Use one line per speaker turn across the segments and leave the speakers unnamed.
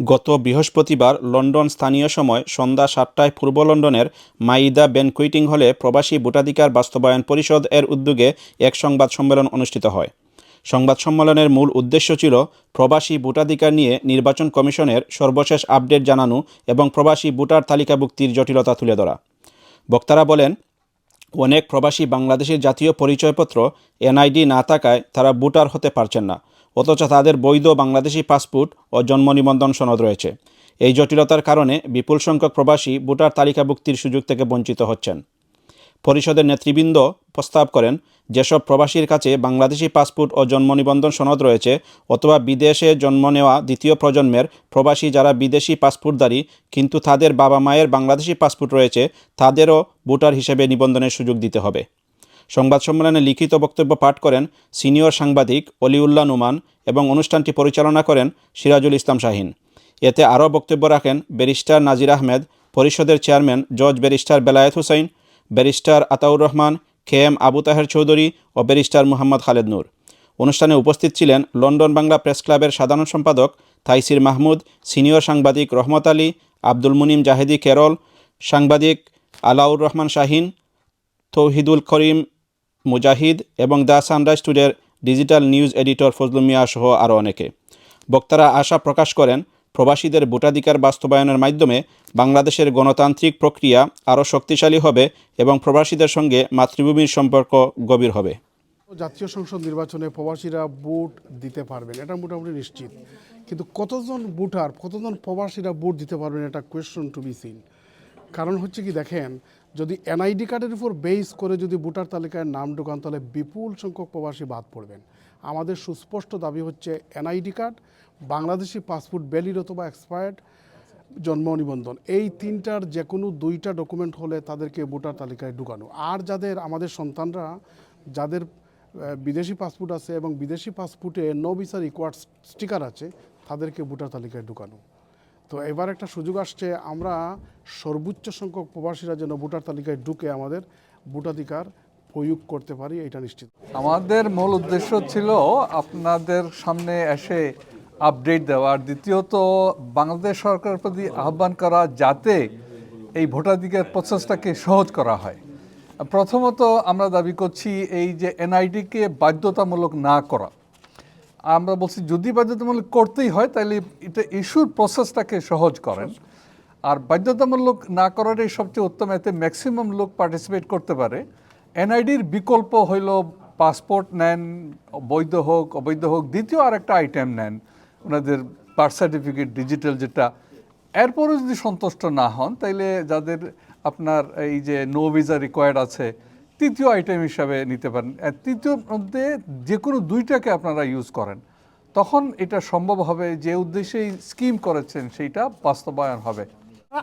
গত বৃহস্পতিবার লন্ডন স্থানীয় সময় সন্ধ্যা সাতটায় পূর্ব লন্ডনের মাইদা ব্যানকুইটিং হলে প্রবাসী ভোটাধিকার বাস্তবায়ন পরিষদ এর উদ্যোগে এক সংবাদ সম্মেলন অনুষ্ঠিত হয়। সংবাদ সম্মেলনের মূল উদ্দেশ্য ছিল প্রবাসী ভোটাধিকার নিয়ে নির্বাচন কমিশনের সর্বশেষ আপডেট জানানো এবং প্রবাসী ভোটার তালিকাভুক্তির জটিলতা তুলে ধরা। বক্তারা বলেন, অনেক প্রবাসী বাংলাদেশের জাতীয় পরিচয়পত্র, এনআইডি না থাকায় তারা ভোটার হতে পারছেন না। অথচ তাদের বৈধ বাংলাদেশি পাসপোর্ট ও জন্ম নিবন্ধন সনদ রয়েছে। এই জটিলতার কারণে বিপুল সংখ্যক প্রবাসী ভোটার তালিকাভুক্তির সুযোগ থেকে বঞ্চিত হচ্ছেন। পরিষদের নেতৃবৃন্দ প্রস্তাব করেন, যেসব প্রবাসীর কাছে বাংলাদেশি পাসপোর্ট ও জন্ম নিবন্ধন সনদ রয়েছে অথবা বিদেশে জন্ম নেওয়া দ্বিতীয় প্রজন্মের প্রবাসী যারা বিদেশি পাসপোর্টধারী, কিন্তু তাদের বাবা মায়ের বাংলাদেশি পাসপোর্ট রয়েছে, তাদেরও ভোটার হিসেবে নিবন্ধনের সুযোগ দিতে হবে। সংবাদ সম্মেলনে লিখিত বক্তব্য পাঠ করেন সিনিয়র সাংবাদিক অলিউল্লাহ নুমান এবং অনুষ্ঠানটি পরিচালনা করেন সিরাজুল ইসলাম শাহিন। এতে আরও বক্তব্য রাখেন ব্যারিস্টার নাজির আহমেদ, পরিষদের চেয়ারম্যান জজ barrister Belayet Hussain, barrister Ataur Rahman K M Abu Taher Chowdhury ও ব্যারিস্টার মুহাম্মদ খালেদ নূর। অনুষ্ঠানে উপস্থিত ছিলেন লন্ডন বাংলা প্রেস ক্লাবের সাধারণ সম্পাদক তাইসির মাহমুদ, সিনিয়র সাংবাদিক রহমত আলী, আব্দুল মুনিম জাহেদি কেরল, সাংবাদিক আলাউর রহমান শাহিন, তৌহিদুল করিম মুজাহিদ এবং the sunrise টুডের digital news editor Fazlul Mia সহ আরও অনেকে। বক্তারা আশা প্রকাশ করেন, প্রবাসীদের ভোটাধিকার বাস্তবায়নের মাধ্যমে বাংলাদেশের গণতান্ত্রিক প্রক্রিয়া আরও শক্তিশালী হবে এবং প্রবাসীদের সঙ্গে মাতৃভূমির সম্পর্ক গভীর হবে।
জাতীয় সংসদ নির্বাচনে প্রবাসীরা ভোট দিতে পারবেন, এটা মোটামুটি নিশ্চিত। কিন্তু কতজন ভোটার, কতজন প্রবাসীরা ভোট দিতে পারবেন, এটা কোয়েশ্চন টু বি সিন কারণ হচ্ছে কি, দেখেন যদি এনআইডি কার্ডের উপর বেস করে যদি ভোটার তালিকায় নাম ঢোকান, তাহলে বিপুল সংখ্যক প্রবাসী বাদ পড়বেন। আমাদের সুস্পষ্ট দাবি হচ্ছে NID card, Bangladeshi passport, valid অথবা এক্সপায়ার্ড জন্ম নিবন্ধন। এই তিনটার যে কোনো দুইটা ডকুমেন্ট হলে তাদেরকে ভোটার তালিকায় ঢুকানো। আর যাদের, আমাদের সন্তানরা, যাদের বিদেশি পাসপোর্ট আছে এবং বিদেশি পাসপোর্টে নো ভিসা রিকোয়ার্ড স্টিকার আছে, তাদেরকে ভোটার তালিকায় ঢুকানো। তো এবার একটা সুযোগ আসছে, আমরা সর্বোচ্চ সংখ্যক প্রবাসীরা যেন ভোটার তালিকায় ঢুকে আমাদের ভোটাধিকার প্রয়োগ করতে পারি, এটা নিশ্চিত।
আমাদের মূল উদ্দেশ্য ছিল আপনাদের সামনে এসে আপডেট দেওয়া। আর দ্বিতীয়ত, বাংলাদেশ সরকারের প্রতি আহ্বান করা যাতে এই ভোটাধিকার প্রসেসটাকে সহজ করা হয়। প্রথমত আমরা দাবি করছি, এই যে এনআইডিকে বাধ্যতামূলক না করা। আমরা বলছি যদি বাধ্যতামূলক করতেই হয়, তাহলে এটা ইস্যুর প্রসেসটাকে সহজ করেন। আর বাধ্যতামূলক না করাটাই সবচেয়ে উত্তম, এতে ম্যাক্সিমাম লোক পার্টিসিপেট করতে পারে। এনআইডির বিকল্প হইল পাসপোর্ট নেন, বৈধ হোক, অবৈধ হোক, দ্বিতীয় আরেকটা আইটেম নেন, ওনাদের বার্থ সার্টিফিকেট, ডিজিটাল যেটা। এরপরও যদি সন্তুষ্ট না হন, তাইলে যাদের আপনার এই যে নো ভিসা রিকোয়ার্ড আছে তৃতীয় আইটেম হিসাবে নিতে পারেন। তৃতীয় মধ্যে যে কোনো দুইটাকে আপনারা ইউজ করেন। তখন এটা সম্ভব হবে যে উদ্দেশ্যে স্কিম করেছেন সেইটা বাস্তবায়ন হবে।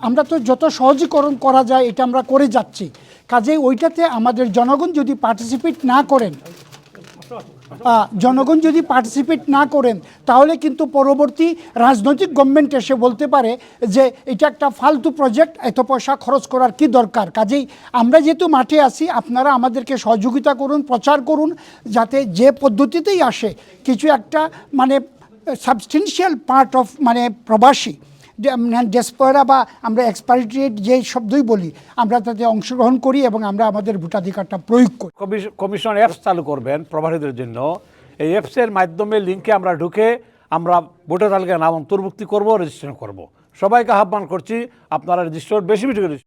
আমরা তো যত সহজীকরণ করা যায়, এটা আমরা করে যাচ্ছি। কাজে ওইটাতে আমাদের জনগণ যদি পার্টিসিপেট না করেন জনগণ যদি পার্টিসিপেট না করেন, তাহলে কিন্তু পরবর্তী রাজনৈতিক গভর্নমেন্ট এসে বলতে পারে যে এটা একটা ফালতু প্রজেক্ট এত পয়সা খরচ করার কি দরকার? কাজেই আমরা যেহেতু মাঠে আছি, আপনারা আমাদেরকে সহযোগিতা করুন, প্রচার করুন, যাতে যে পদ্ধতিতেই আসে, কিছু একটা মানে সাবস্টেন্সিয়াল পার্ট অফ মানে প্রবাসী ডেসপোরা হ্যাঁ, বা আমরা এক্সপায়ারি যেই শব্দই বলি, আমরা তাতে অংশগ্রহণ করি এবং আমরা আমাদের ভোটাধিকারটা প্রয়োগ করি।
কমিশন অ্যাপস চালু করবেন প্রবাসীদের জন্য। এই অ্যাপসের মাধ্যমে লিঙ্কে আমরা ঢুকে আমরা ভোটার তালিকায় নাম অন্তর্ভুক্তি করব রেজিস্ট্রেশন করব। সবাইকে আহ্বান করছি, আপনারা রেজিস্টার বেশি বেশি করে